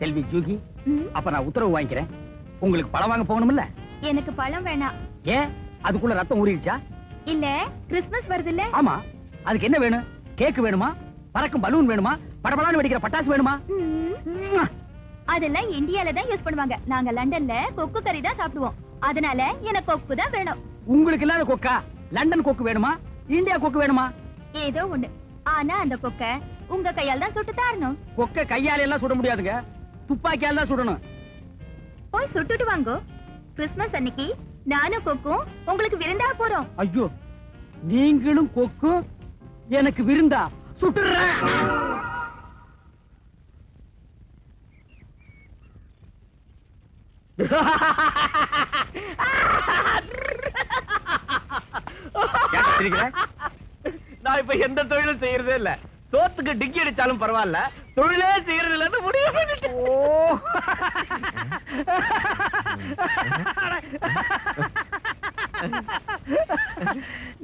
செல்வி ஜூகி அப்ப நான் உத்தரவு வாங்கிக்கிறேன். உங்களுக்கு பழம் வாங்க போகணும்ல எனக்கு பழம் வேணாம். ஏன் அதுக்குள்ள ரத்தம் ஊறிடுச்சா? இல்ல கிறிஸ்மஸ் வருதுல்ல. ஆமா. அதுக்கு என்ன வேணும்? கேக் வேணுமா? பறக்கும் பலூன் வேணுமா? படபடான்னு வெடிக்கிற பட்டாசு வேணுமா. அதெல்லாம் இந்தியால தான் யூஸ் பண்ணுவாங்க. நாங்க லண்டன்ல கொக்கு கறி தான் சாப்பிடுவோம். அதனால எனக்கு கொக்கு தான் வேணும். உங்களுக்கு இல்லாத கொக்கா? லண்டன் கொக்கு வேணுமா? இந்தியா கொக்கு வேணுமா? ஏதோ ஒண்ணு. ஆனா அந்த கொக்க உங்க கையால் தான் சுட்டு தாரணும். கொக்க கையால எல்லாம் சுட முடியாதுங்க. துப்பாக்கியால தான் சுடணும். போய் சுட்டுட்டு வாங்கோ. கிறிஸ்மஸ் அன்னைக்கு நானும் கொக்கும் உங்களுக்கு விருந்தா போறோம். ஐயோ நீங்களும் கொக்கும் எனக்கு விருந்தா? சுட்டுறேன்? நான் இப்ப எந்த தொழிலும் செய்யறதே இல்ல. சோத்துக்கு டிக்கி அடிச்சாலும் பரவாயில்ல. தொழிலே செய்யறது இல்லன்னு முடிவு பண்ணிட்டேன். ஓ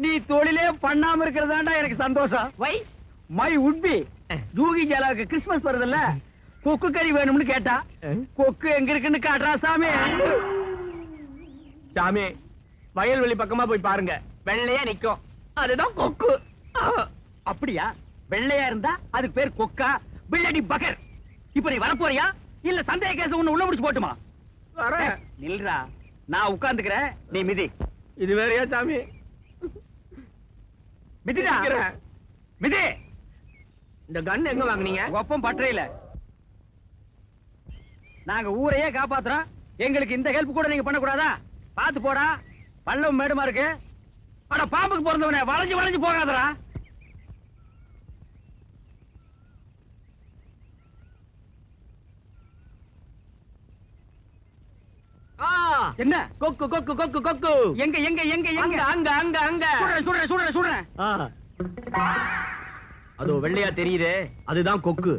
நீ தொழிலே பண்ணாம இருக்கிறதாண்டா எனக்கு சந்தோஷம். வை மை உட்பி ஜூகி ஜாலாவுக்கு கிறிஸ்மஸ் வருதுல்ல? கொக்கு கறி வேணும்னு கேட்டா கொக்கு எங்க இருக்குன்னு காட்டுறா சாமி. சாமி வயல்வெளி பக்கமா போய் பாருங்க. வெள்ளையா நிக்கும். அதுதான் கொக்கு. அப்படியா? வெள்ளையா இருந்தா அதுக்கு பேர் கொக்கா பில்லடி பகர். இப்ப நீ வரப்போறியா? இல்ல சந்தேக கேஸ் ஒண்ணு உள்ள முடிச்சு போட்டுமா? வரேன். நில்றா. நான் உட்கார்ந்துக்கிறேன். நீ மிதி. இது வேறயா சாமி? மிதிடா. மிதி. இந்த கன் எங்க வாங்குனீங்க? ஒப்பம் பற்றையில நாங்க ஊரையே காப்பாத்துறோம். எங்களுக்கு இந்த ஹெல்ப் கூட நீங்க பண்ணக்கூடாதா? பாத்து போடா. பள்ளம் மேடுமா இருக்கு. அட பாம்புக்கு பிறந்தவனே வளைஞ்சு வளைஞ்சு போகாதடா. என்ன? கொக்கு கொக்கு கொக்கு கொக்கு. எங்க எங்க எங்க எங்க? அங்க அங்க அங்க சுடுறேன் சுடுறேன் சுடுறேன். அதோ வெள்ளையா தெரியுதே. அதுதான் கொக்கு.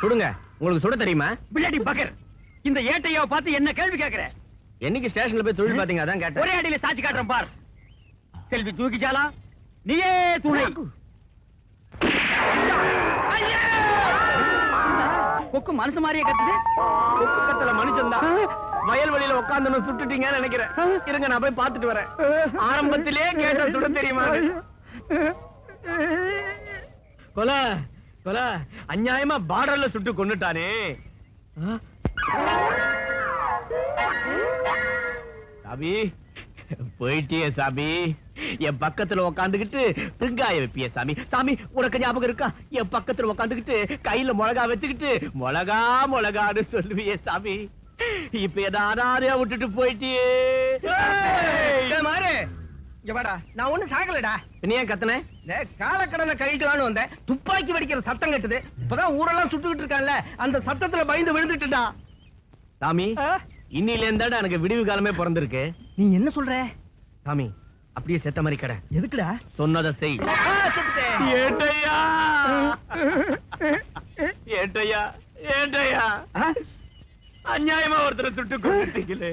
சுடுங்க. உங்களுக்கு சுட தெரியுமா? பிள்ளடி பகர். இந்த ஏட்டையாவை பார்த்து என்ன கேள்வி கேக்குற என்னைக்கு ஸ்டேஷன்ல போய் தொழில் பாத்தீங்க அதான் கேட்டேன். ஒரே அடியில சாட்சி காட்டுறேன் பார். செல்வி தூக்கிச்சாலா நீயே துணை. ஐயா! கொக்கு மனசு மாதிரியே கத்துது. கொக்கு கத்தல மனுஷன் தான் வயல்வெளியில உட்கார்ந்து சுட்டுட்டீங்கன்னு நினைக்கிறேன். இருங்க நான் போய் பார்த்துட்டு வரேன். ஆரம்பத்திலே கேட்ட சுட தெரியுமா? கொல கொல அநியாயமா பார்டர்ல சுட்டு கொன்னுட்டானே. ஆ? சாமி போயிட்டியே சாமி. என் பக்கத்துல உக்காந்துக்கிட்டு வெங்காய வைப்பிய சாமி. சாமி உனக்கு ஞாபகம் இருக்கா? என் பக்கத்துல உக்காந்துக்கிட்டு கையில மிளகா வச்சுக்கிட்டு மிளகா மிளகான்னு சொல்லுவியே சாமி. இப்ப எதானாரே விட்டுட்டு போயிட்டியே? மாறு. வாடா. நான் ஒண்ணும் சாகலடா. நீ ஏன் கத்துன? இந்த காலக்கடலை கழிக்கலான்னு வந்தேன். துப்பாக்கி வெடிக்கிற சத்தம் கேட்டது. இப்பதான் ஊரெல்லாம் சுட்டுக்கிட்டு இருக்கான்ல. அந்த சத்தத்துல பயந்து விழுந்துட்டுடா. சாமி இன்னில இருந்தாடா எனக்கு விடிவு காலமே பிறந்திருக்கு. நீ என்ன சொல்ற? சாமி அப்படியே செத்த மாதிரி கடை. எதுக்குடா? சொன்னதை செய். ஏட்டையா ஏட்டையா ஏட்டையா அநியாயமா ஒருத்தரை சுட்டு கொண்டுட்டீங்களே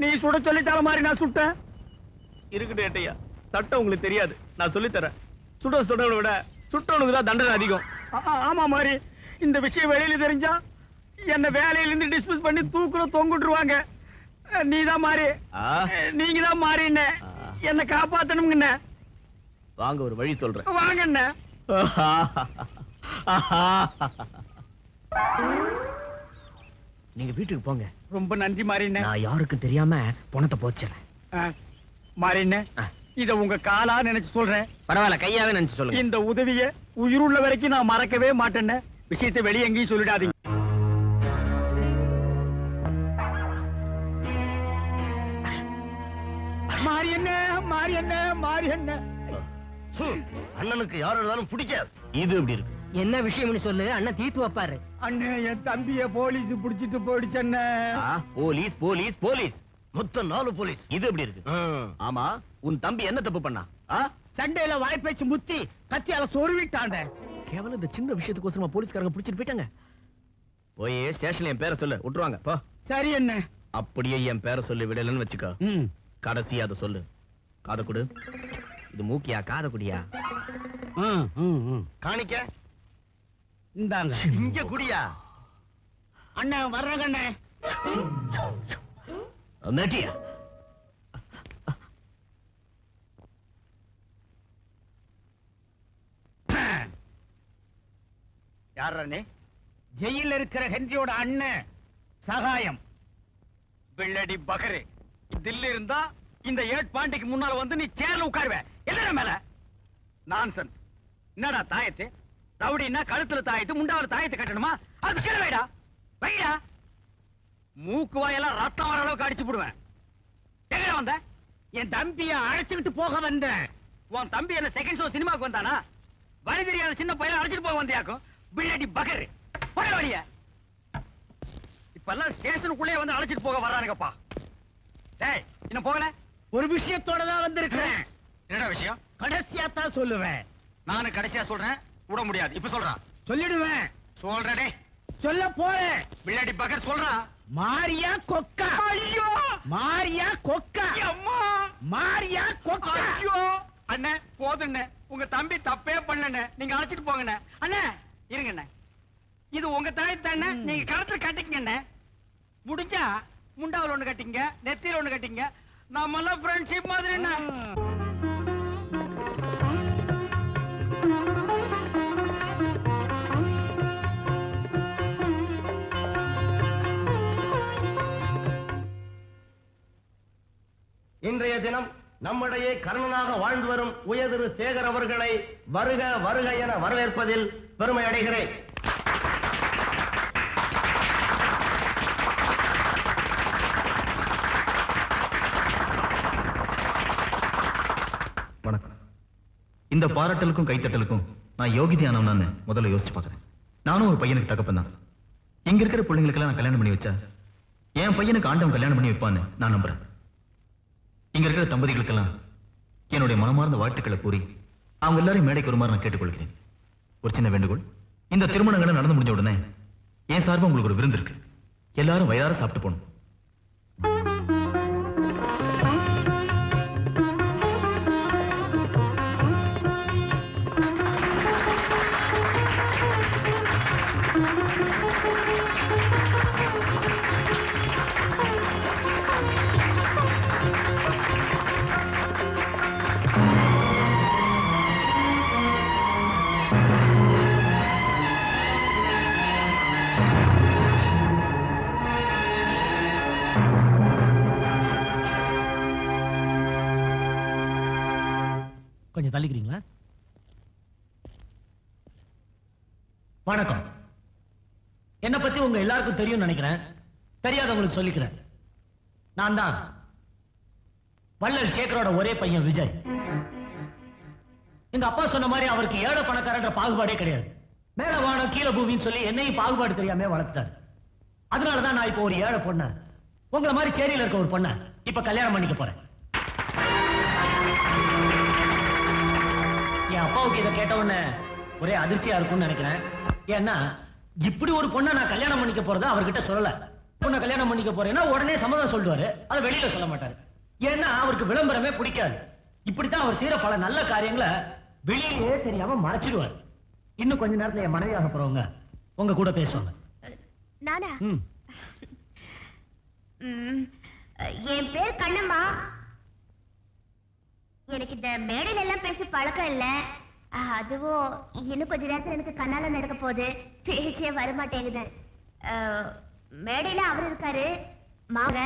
நீ சுட சொல்லிட்டால மாதிரி நான் சுட்டேன். இருக்கட்டும் ஏட்டையா சட்டம் உங்களுக்கு தெரியாது. நான் சொல்லித் தரேன் சுட சுடனை விட சுட்டவனுக்கு தான் தண்டனை அதிகம். ஆமா மாதிரி இந்த விஷயம் வெளியில தெரிஞ்சா என்ன வேலையில இருந்து டிஸ்மிஸ் பண்ணி தூக்குல தொங்குட்டுருவாங்க நீ தான் மாறி. நீங்க தான் மாறின ஆ. என்ன காப்பாத்தணும்ங்க வாங்க ஒரு வழி சொல்றேன். வாங்க. நீங்க வீட்டுக்கு போங்க. ரொம்ப நன்றி மாறின நான் யாருக்கும் தெரியாம பணத்தை போச்சிடறேன் மாறின. இத உங்க காலா நினைச்சு சொல்றேன். பரவாயில்ல கையாவே நினைச்சு சொல்லுங்க. இந்த உதவிய உயிருள்ள வரைக்கும் நான் மறக்கவே மாட்டேன்னு. விஷயத்தை வெளிய எங்கேயும் சொல்லிடாதீங்க. அண்ணனுக்கு யார் இருந்தாலும் பிடிக்காது. இது எப்படி இருக்கு. என்ன விஷயம்னு சொல்லு அண்ணன் தீர்த்து வைப்பாரு. அண்ணே என் தம்பிய போலீஸ் புடிச்சிட்டு போயிடுச்சண்ணே ஆ, போலீஸ் போலீஸ் போலீஸ். மொத்தம் நாலு போலீஸ். இது எப்படி இருக்கு. ஆமா உன் தம்பி என்ன தப்பு பண்ணா? சண்டையில வாய்ப்பேச்சு முத்தி கத்தியால சொருவிட்டாண்ட கேவலம் இந்த சின்ன விஷயத்துக்கோசரமா போலீஸ்காரங்க பிடிச்சிட்டு போயிட்டாங்க. போய் ஸ்டேஷன்ல என் பேரை சொல்லு விட்டுருவாங்க போ. சரி என்ன அப்படியே என் பேரை சொல்லி விடலன்னு வச்சுக்கோ. கடைசியா அதை சொல்லு. காதை கொடு. இது மூக்கியா காதை குடியா காணிக்க. இந்தாங்க. இங்க குடியா? அண்ணன் வர்றேங்க அண்ணே. நட்டியா? யார் நீ? ஜெயில இருக்கிற ஹென்ரியோட அண்ணன் சகாயம். வெள்ளடி பகரு. தில்லு இருந்தா இந்த ஏட் பாண்டிக்கு முன்னால வந்து நீ சேர்ல உட்காருவ. என்ன மேல? நான்சென்ஸ் என்னடா தாயத்து? ரவுடின்னா கழுத்துல தாயத்து முண்டாவில் தாயத்து கட்டணுமா? அது கீழே வைடா. வைடா. மூக்கு வாயெல்லாம் ரத்தம் வர அளவுக்கு அடிச்சு போடுவேன். எங்க வந்த? என் தம்பிய அழைச்சுக்கிட்டு போக வந்தேன் உன் தம்பி என்ன செகண்ட் ஷோ சினிமாக்கு வந்தானா? வழி தெரியாத சின்ன பையன் அழைச்சிட்டு போக வந்தியாக்கும். பிள்ளடி பகரு. போட வழிய. இப்பெல்லாம் ஸ்டேஷனுக்குள்ளே வந்து அழைச்சிட்டு போக வர்றானுங்கப்பா. டேய் இன்னும் போகல? ஒரு விஷயத்தோட தான் வந்திருக்கிறேன். என்னடா விஷயம்? கடைசியா தான் சொல்லுவேன். நானும் கடைசியா சொல்றேன். விட முடியாது. இப்ப சொல்றான் சொல்லிடுவேன். சொல்றடே. சொல்ல போறேன். பிள்ளடி பகர் சொல்றான் மாரியா கொக்கா. ஐயோ. மாரியா கொக்கா. அம்மா. மாரியா கொக்கா. ஐயோ. அண்ணே போதுண்ணே. உங்க தம்பி தப்பே பண்ணண்ணே நீங்க அழைச்சிட்டு போங்கண்ணே. அண்ணே இருங்கண்ணே. இது உங்க தாய் தானே? நீங்க கழுத்துல கட்டிக்கங்கண்ணே. முடிஞ்சா முண்டாவில் ஒண்ணு கட்டிங்க நெத்தியில ஒண்ணு கட்டிங்க நம்ம எல்லாம் ஃப்ரெண்ட்ஷிப் மாதிரி இன்றைய தினம் நம்மிடையே கர்ணனாக வாழ்ந்து வரும் உயர்திரு சேகர் அவர்களை வருக வருக என வரவேற்பதில் பெருமை அடைகிறேன். வணக்கம். இந்த பாராட்டலுக்கும் கைத்தட்டலுக்கும் நான் யோகிதியானவனான்னு முதல்ல யோசிச்சு பார்க்கறேன். நானும் ஒரு பையனுக்கு தகப்பன் தான். இங்க இருக்கிற பிள்ளைங்களுக்கெல்லாம் நான் கல்யாணம் பண்ணி வச்சா? என் பையனுக்கு ஆண்டவன் கல்யாணம் பண்ணி வைப்பான்னு நான் நம்புறேன். இங்க இருக்கிற தம்பதிகளுக்கெல்லாம் என்னுடைய மனமார்ந்த வாழ்த்துக்களை கூறி அவங்க எல்லாரையும் மேடைக்கு வருமாறு நான் கேட்டுக்கொள்கிறேன். ஒரு சின்ன வேண்டுகோள். இந்த திருமணங்களை நடந்து முடிஞ்ச உடனே என் சார்பு உங்களுக்கு ஒரு விருந்து இருக்கு. எல்லாரும் வயிறார சாப்பிட்டு போகணும். தள்ளிக்கிறீங்களா வணக்கம். என்ன பத்தி உங்க எல்லாருக்கும் தெரியும் நினைக்கிறேன். தெரியாதவங்களுக்கு சொல்லிக்கிறேன். நான் தான் வள்ளல் சேகரோட ஒரே பையன் விஜய். எங்க அப்பா சொன்ன மாதிரி அவருக்கு ஏழை பணக்காரன்ற பாகுபாடே கிடையாது. மேல வானம் கீழே பூமின்னு சொல்லி என்னையும் பாகுபாடு தெரியாம வளர்த்தாரு அதனாலதான் நான் இப்போ ஒரு ஏழை பொண்ண உங்களை மாதிரி சேரியில இருக்க ஒரு பொண்ணு இப்ப கல்யாணம் பண்ணிக்க போறேன். என் அப்பாவுக்கு இதை கேட்ட உடனே ஒரே அதிர்ச்சியா இருக்கும்னு நினைக்கிறேன். ஏன்னா இப்படி ஒரு பொண்ணை நான் கல்யாணம் பண்ணிக்க போறத அவர்கிட்ட சொல்லல. பொண்ணை கல்யாணம் பண்ணிக்க போறேன்னா உடனே சம்மதம் சொல்லுவாரு. அதை வெளியில சொல்ல மாட்டாரு. ஏன்னா அவருக்கு விளம்பரமே பிடிக்காது. இப்படித்தான் அவர் செய்யற பல நல்ல காரியங்களை வெளியிலேயே தெரியாம மறைச்சிடுவார். இன்னும் கொஞ்ச நேரத்துல என் மனைவியாக போறவங்க உங்க கூட பேசுவாங்க. நானா? என் பேர் கண்ணம்மா. எனக்கு இந்த மேடையில எல்லாம் பேசி பழக்கம் இல்ல. அதுவும் இன்னும் கொஞ்ச நேரத்துல எனக்கு கண்ணால நடக்க போகுது. பேச்சே வரமாட்டேங்குது. மேடையில அவர் இருக்காரு. மாவ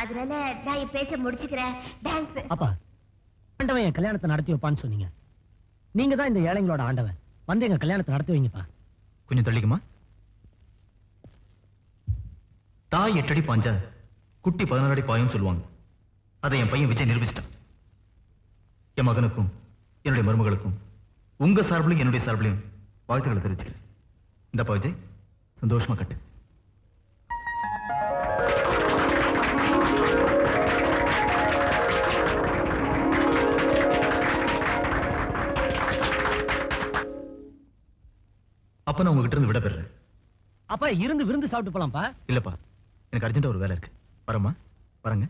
அதனால நான் என் பேச்ச முடிச்சுக்கிறேன். தேங்க்ஸ் அப்பா ஆண்டவன் என் கல்யாணத்தை நடத்தி வைப்பான்னு சொன்னீங்க. நீங்க தான் இந்த ஏழைங்களோட ஆண்டவன். வந்து எங்க கல்யாணத்தை நடத்தி வைங்கப்பா. கொஞ்சம் தள்ளிக்குமா தாய் எட்டடி பாஞ்சா குட்டி பதினாறு அடி பாயும் சொல்லுவாங்க. அதை என் பையன் விஜய் நிரூபிச்சிட்டான். என் மகனுக்கும் என்னுடைய மருமகளுக்கும் உங்க சார்பிலையும் என்னுடைய சார்பிலையும் வாழ்த்துக்களை தெரிவிச்சுக்கிறேன். இந்தப்பா விஜய் சந்தோஷமா கட்டு. அப்ப நான் உங்ககிட்ட இருந்து விடைபெறேன் அப்பா இருந்து விருந்து சாப்பிட்டு போலாம்ப்பா. இல்லப்பா எனக்கு அர்ஜென்ட்டா ஒரு வேலை இருக்கு. வரமா வரங்க.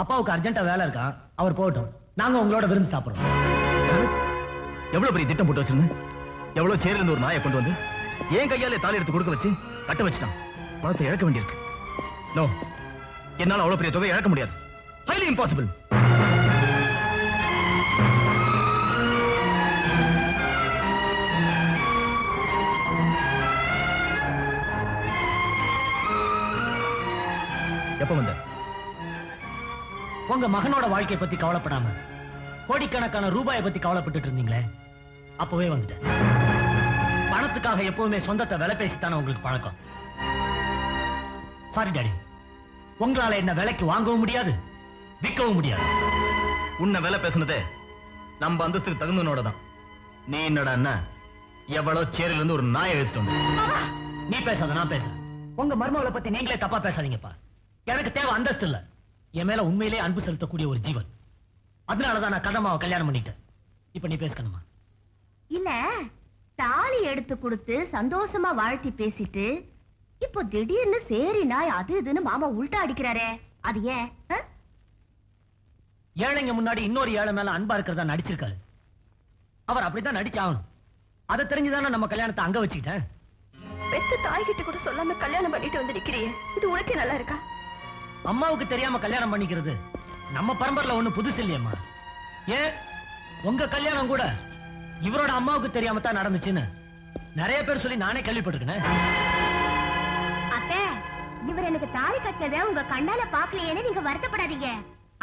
அப்பாவுக்கு அர்ஜென்ட்டா வேலை இருக்கா? அவர் போகட்டும். நாங்க உங்களோட விருந்து சாப்பிடுறோம். எவ்வளவு பெரிய திட்டம் போட்டு வச்சிருந்தேன்? எவ்வளவு சேர்ல இருந்து ஒரு நாயை கொண்டு வந்து ஏன் கையாலே தாலி எடுத்து கொடுக்க வச்சு கட்ட வச்சுட்டான்? பணத்தை இழக்க வேண்டியிருக்கு. நோ என்னால அவ்வளவு பெரிய தொகை இழக்க முடியாது. ஹைலி இம்பாசிபிள் எப்ப வந்தேன் உங்க மகனோட வாழ்க்கைய பத்தி கவலைப்படாம கோடிக்கணக்கான ரூபாயை பத்தி கவலைப்பட்டுட்டு இருந்தீங்களே? அப்பவே வந்துட்டேன். பணத்துக்காக எப்பவுமே சொந்தத்தை விலை பேசித்தானே உங்களுக்கு பழக்கம்? சாரி டாடி உங்களால என்ன விலைக்கு வாங்கவும் முடியாது விற்கவும் முடியாது. உன்னை வேலை பேசுனதே நம்ம அந்தஸ்துக்கு தகுந்தனோட தான். நீ என்னடா என்ன? எவ்வளவு சேரில இருந்து ஒரு நாயை எடுத்துட்டு வந்து? நீ பேசாத நான் பேசுறேன். உங்க மர்மங்களை பத்தி நீங்களே தப்பா பேசாதீங்கப்பா. எனக்கு தேவை அந்தஸ்து இல்ல. என் மேல உண்மையிலே அன்பு செலுத்தக்கூடிய ஒரு ஜீவன். அதனாலதான் நான் கண்ணம்மாவை கல்யாணம் பண்ணிட்டேன். இப்ப நீ பேசணுமா இல்ல தாலி எடுத்து கொடுத்து சந்தோஷமா வாழ்த்தி பேசிட்டு இப்போ திடீர்னு சேரி நாய் அது இதுன்னு மாமா உல்டா அடிக்கிறாரே அது ஏன்? ஏழைங்க முன்னாடி இன்னொரு ஏழை மேல அன்பா இருக்கிறதா நடிச்சிருக்காரு. அவர் அப்படித்தான் நடிச்சாகணும். அதை தெரிஞ்சுதானே நம்ம கல்யாணத்தை அங்க வச்சுக்கிட்டேன். பெத்த தாய்கிட்ட கூட சொல்லாம கல்யாணம் பண்ணிட்டு வந்து நிக்கிறியே இது உனக்கே நல்லா இருக்கா? அம்மாவுக்கு தெரியாம கல்யாணம் பண்ணிக்கிறது. நம்ம பரம்பரில் ஒண்ணு புதுசு இல்லையம்மா. ஏன் உங்க கல்யாணம் கூட இவரோட அம்மாவுக்கு தெரியாம தான் நடந்துச்சுன்னு நிறைய பேர் சொல்லி நானே கேள்விப்பட்டிருக்கேன். அத்தை இவர் எனக்கு தாலி கட்டத உங்க கண்ணால பாக்கலையேன்னு நீங்க வருத்தப்படாதீங்க.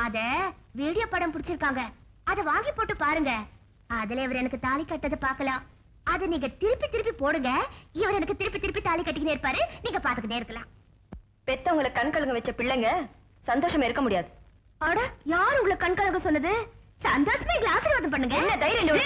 அத வீடியோ படம் பிடிச்சிருக்காங்க. அத வாங்கி போட்டு பாருங்க. அதுல இவர் எனக்கு தாலி கட்டத பாக்கலாம் அத நீங்க திருப்பி திருப்பி போடுங்க. இவர் எனக்கு திருப்பி திருப்பி தாலி கட்டிக்கிட்டே இருப்பாரு. நீங்க பாத்துக்கிட்டே இருக்கலாம். பெத்தவங்களை கண் கலங்க வச்ச பிள்ளைங்க சந்தோஷமா இருக்க முடியாது. அட யார் உங்களை கண் கலங்க சொன்னது? சந்தோஷமா எங்களை ஆசீர்வாதம் பண்ணுங்க. என்ன தைரியம்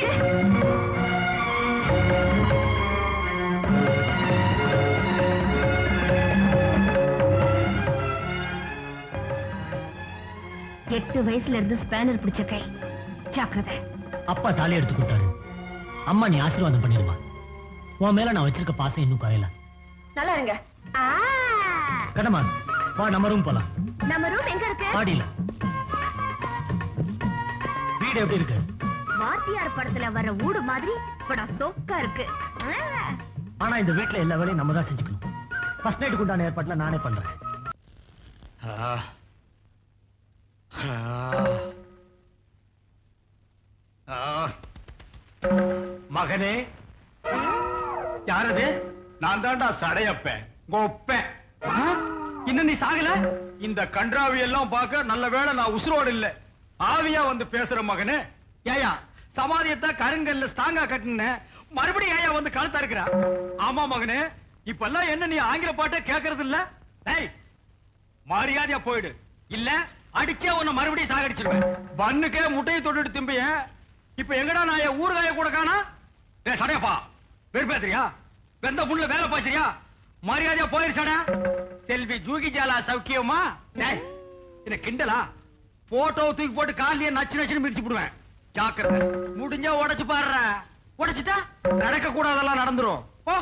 எட்டு வயசுல இருந்து ஸ்பேனர் பிடிச்ச கை. ஜாக்கிரதை. அப்பா தாலி எடுத்து கொடுத்தாரு. அம்மா நீ ஆசீர்வாதம் பண்ணிடுமா. உன் மேல நான் வச்சிருக்க பாசம் இன்னும் குறையல. நல்லா இருங்க. கடமா வா நம்ம ரூம் போலாம். நம்ம ரூம் எங்க இருக்கு? பாடியில. வீடு எப்படி இருக்கு? வாத்தியார் படத்துல வர ஊடு மாதிரி படம் சொக்கா இருக்கு. ஆனா இந்த வீட்ல எல்லா வேலையும் நம்ம தான் செஞ்சுக்கணும். ஃபர்ஸ்ட் நைட்டுக்கு உண்டான ஏற்பாட்டுல நானே பண்றேன். மகனே. யாரது நான் தான்டா சடையப்பேன். கோப்பேன்? இன்னும் நீ சாகல? இந்த கன்றாவி எல்லாம் பார்க்க நல்ல வேளை நான் உசுரோடு இல்ல. ஆவியா வந்து பேசுற மகனே. ஏயா சமாதியத்தை கருங்கல்ல ஸ்டாங்கா கட்டின. மறுபடியும் ஏயா வந்து கழுத்தா இருக்கிறா? ஆமா மகனே. இப்பெல்லாம் என்ன நீ ஆங்கில பாட்டை கேக்குறது இல்ல? டேய் மரியாதையா போயிடு. இல்ல அடிச்சே உன்னை மறுபடியும் சாகடிச்சிருவேன். பண்ணுக்கே முட்டையை தொட்டுட்டு திம்பிய. இப்ப எங்கடா நான் என் ஊறுகாய கூட காணா? டேய் சடையப்பா. வெறுப்பேத்திரியா வெந்த புண்ணுல வேலை பாய்ச்சறியா? மரியாதையா போயிருச்சாடா? செல்வி ஜூகி ஜாலா சௌக்கியமா? என்ன கிண்டலா? போட்டோ தூக்கி போட்டு காலையே நச்சு நச்சுன்னு மிதிச்சு விடுவேன். ஜாக்கிரதை. முடிஞ்சா உடைச்சு பாடுற உடைச்சிட்டா நடக்க கூடாதெல்லாம் நடந்துரும். ஓ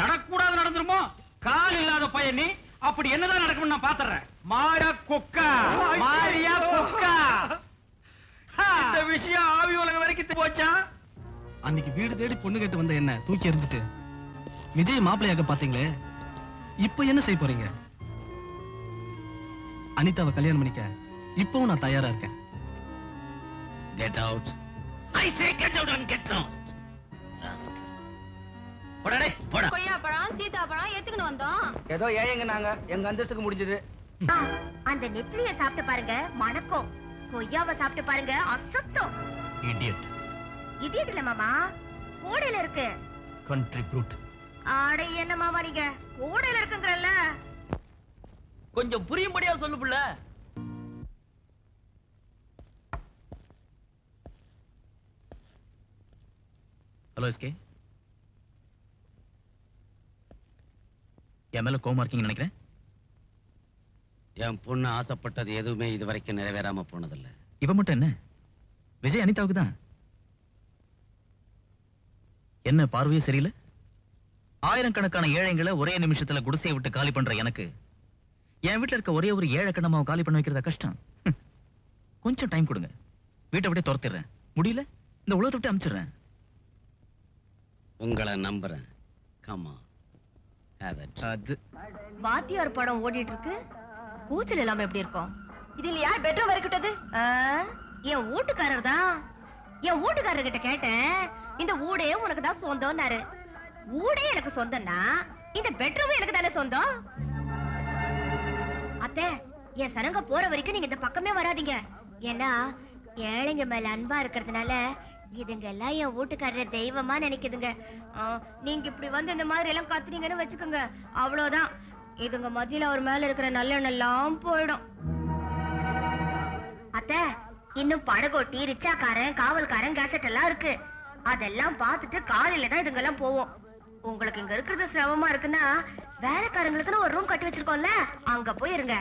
நடக்க கூடாது நடந்துருமோ? கால் இல்லாத பையன் நீ. அப்படி என்னதான் நடக்கும்னு நான் பாத்துறேன். மாட கொக்கா. மாரியா கொக்கா. இந்த விஷயம் ஆவி உலகம் வரைக்கும் போச்சா? அன்னைக்கு வீடு தேடி பொண்ணு கேட்டு வந்த என்ன? தூக்கி எறிஞ்சிட்டு. விஜய் மாப்பிள்ளையாக்க பாத்தீங்களே? இப்ப என்ன செய்ய போறீங்க? அனிதாவை கல்யாணம் பண்ணிக்க இப்பவும் நான் தயாரா இருக்கேன். Get out I say get out and get lost போடா டேய் போடா. கொய்யாப்பழம் சீதாப்பழம் எத்துக்கிட்டு வந்தோம்? ஏதோ ஏழைங்க நாங்க? எங்க அந்தஸ்துக்கு முடிஞ்சது. அந்த நெத்திலிய சாப்பிட்டு பாருங்க மணக்கும். கொய்யாவை சாப்பிட்டு பாருங்க அசத்தம். இடியட் இது இல்ல மாமா. கோடையில இருக்கு. கண்ட்ரி ப்ரூட் ஆட என்ன மாமா நீங்க கோடையில இருக்குங்கறல்ல கொஞ்சம் புரியும்படியா சொல்லு புள்ள. ஹலோ எஸ்கே என் மேல கோமா இருக்கீங்கன்னு நினைக்கிறேன். என் பொண்ணு ஆசைப்பட்டது எதுவுமே இது வரைக்கும் நிறைவேறாம போனதில்ல. இவ மட்டும் என்ன? விஜய் அனிதாவுக்கு தான்? என்ன பார்வையே சரியில்லை? ஆயிரக்கணக்கான ஏழைங்களை ஒரே நிமிஷத்துல குடிசையை விட்டு காலி பண்ற எனக்கு. என் வீட்டுல இருக்க ஒரே ஒரு ஏழை கண்ணமாவை காலி பண்ண வைக்கிறதா கஷ்டம். கொஞ்சம் டைம் கொடுங்க. வீட்டை விட்டு துரத்திடுறேன். முடியல? இந்த உலகத்தை விட்டு அனுப்பிச்சிடுறேன் உங்களை நம்புறேன். கமா அது வாத்தியார் படம் ஓடிட்டு இருக்கு கூச்சல் இல்லாம எப்படி இருக்கும்? இதுல யார் பெட்ரூம் வரைக்கிட்டது. என் வீட்டுக்காரர் தான் என் வீட்டுக்காரர் கிட்ட கேட்டேன். இந்த ஊடே உனக்கு தான் சொந்தம்னாரு. ஊடே எனக்கு சொந்தம்னா இந்த பெட்ரூம் எனக்கு தானே சொந்தம்? அத்தை என் சரங்க போற வரைக்கும் நீங்க இந்த பக்கமே வராதீங்க. ஏன்னா ஏழைங்க மேல அன்பா இருக்கிறதுனால இதுங்க எல்லாம் என் வீட்டுக்காரர் தெய்வமா நினைக்குதுங்க. நீங்க இப்படி வந்து இந்த மாதிரி எல்லாம் கத்துனீங்கன்னு வச்சுக்கோங்க. அவ்வளவுதான். இதுங்க மத்தியில அவர் மேல இருக்கிற நல்லெண்ணெய் எல்லாம் போயிடும். அத்த இன்னும் படகோட்டி ரிச்சாக்காரன் காவல்காரன் கேசட் எல்லாம் இருக்கு. அதெல்லாம் பார்த்துட்டு காலையில தான் இதுங்க எல்லாம் போவோம். உங்களுக்கு இங்க இருக்கிறது சிரமமா இருக்குன்னா வேலைக்காரங்களுக்குன்னு ஒரு ரூம் கட்டி வச்சிருக்கோம்ல? அங்க போய் இருங்க.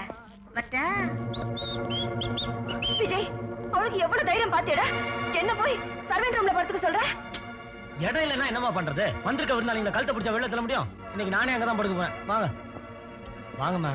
விஜய் அவளுக்கு எவ்வளவு தைரியம் பாத்தியட? என்ன போய் சர்வெண்ட் ரூம்ல படுத்துக்க சொல்ற? இடம் இல்லைன்னா என்னமா பண்றது? வந்திருக்க விருந்தாளிங்களை கழுத்தை பிடிச்ச வெளில தள்ள முடியும்? இன்னைக்கு நானே அங்கதான் படுக்க போறேன். வாங்க. வாங்கம்மா.